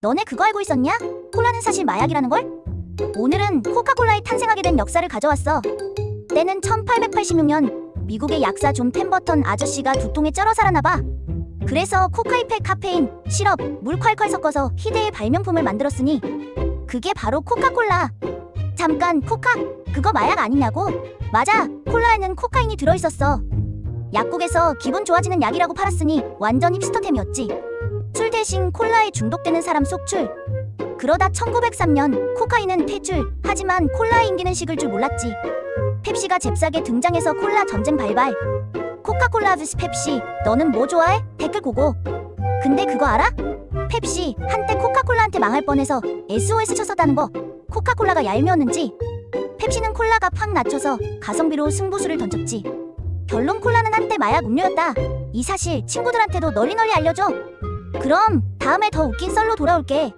너네 그거 알고 있었냐? 콜라는 사실 마약이라는 걸? 오늘은 코카콜라의 탄생하게 된 역사를 가져왔어. 때는 1886년 미국의 약사 존 펜버턴 아저씨가 두통에 쩔어 살아나 봐. 그래서 코카이팩 카페인, 시럽, 물 콸콸 섞어서 희대의 발명품을 만들었으니 그게 바로 코카콜라. 잠깐 코카 그거 마약 아니냐고? 맞아. 콜라에는 코카인이 들어 있었어. 약국에서 기분 좋아지는 약이라고 팔았으니 완전 힙스터템이었지. 술 대신 콜라에 중독되는 사람 속출. 그러다 1903년 코카인은 퇴출. 하지만 콜라의 인기는 식을 줄 몰랐지. 펩시가 잽싸게 등장해서 콜라 전쟁 발발. 코카콜라 vs 펩시. 너는 뭐 좋아해? 댓글 고고. 근데 그거 알아? 펩시 한때 코카콜라한테 망할 뻔해서 SOS 쳤었다는 거. 코카콜라가 얄미웠는지 펩시는 콜라가 팍 낮춰서 가성비로 승부수를 던졌지. 결론 콜라는 한때 마약 음료였다. 이 사실 친구들한테도 널리 널리 알려줘. 그럼 다음에 더 웃긴 썰로 돌아올게.